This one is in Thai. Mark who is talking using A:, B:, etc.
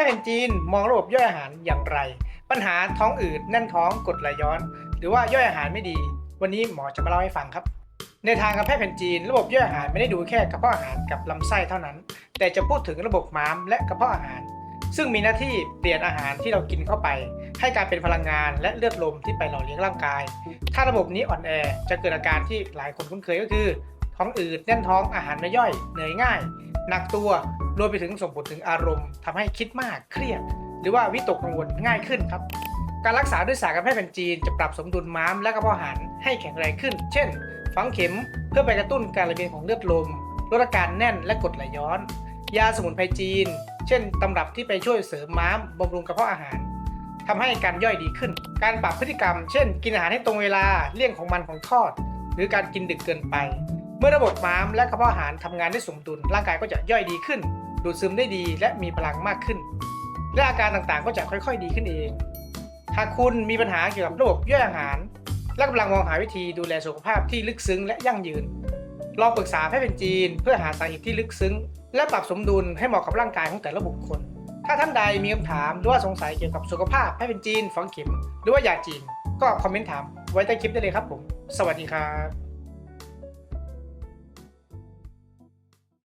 A: ทย์แผนจีนมองระบบย่อยอาหารอย่างไร ปัญหาท้องอืดแน่นท้องกรดไหลย้อน หรือว่าย่อยอาหารไม่ดี วันนี้หมอจะมาเล่าให้ฟังครับ ในทางการแพทย์แผนจีน ระบบย่อยอาหารไม่ได้ดูแค่กระเพาะอาหารกับลำไส้เท่านั้น แต่จะพูดถึงระบบม้ามและกระเพาะอาหาร ซึ่งมีหน้าที่เปลี่ยนอาหารที่เรากินเข้าไป ให้กลายเป็นพลังงานและเลือดลมที่ไปหล่อเลี้ยงร่างกาย ถ้าระบบนี้อ่อนแอจะเกิดอาการที่หลายคนคุ้นเคยก็คือ ท้องอืดแน่นท้องอาหารไม่ย่อยเหนื่อยง่ายหนักตัว รวมไปถึงส่งผลถึงอารมณ์ทำให้คิดมากเครียด หรือว่าวิตกกังวลง่ายขึ้นครับ การรักษาด้วยศาสตร์การแพทย์แผนจีนจะปรับสมดุลม้ามและกระเพาะอาหารให้แข็งแรงขึ้น เช่น ฝังเข็มเพื่อไปกระตุ้นการไหลเวียนของเลือดลมลดอาการแน่นและกดไหลย้อน ยาสมุนไพรจีน เช่นตำรับที่ไปช่วยเสริมม้ามบำรุงกระเพาะอาหารทำให้การย่อยดีขึ้น การปรับพฤติกรรม เช่น กินอาหารให้ตรงเวลา เลี่ยงของมันของทอด หรือการกินดึกเกินไป เมื่อระบบม้ามและกระเพาะอาหารทำงานได้สมดุล ร่างกายก็จะย่อยดีขึ้น ดูดซึมได้ดีและมีพลังมากขึ้น และอาการต่างๆก็จะค่อยๆ ดีขึ้นเอง หากคุณมีปัญหาเกี่ยวกับระบบย่อยอาหาร และกำลังมองหาวิธีดูแลสุขภาพที่ลึกซึ้งและยั่งยืน ลองปรึกษาแพทย์เป็นจีน เพื่อหาสาเหตุที่ลึกซึ้ง และปรับสมดุลให้เหมาะกับร่างกายของแต่ละบุคคล ถ้าท่านใดมีคำถามหรือว่าสงสัยเกี่ยวกับสุขภาพแพทย์เป็นจีนฝังเข็มหรือว่ายาจีน ก็คอมเมนต์ถามไว้ใต้คลิปได้เลยครับผม สวัสดีครับ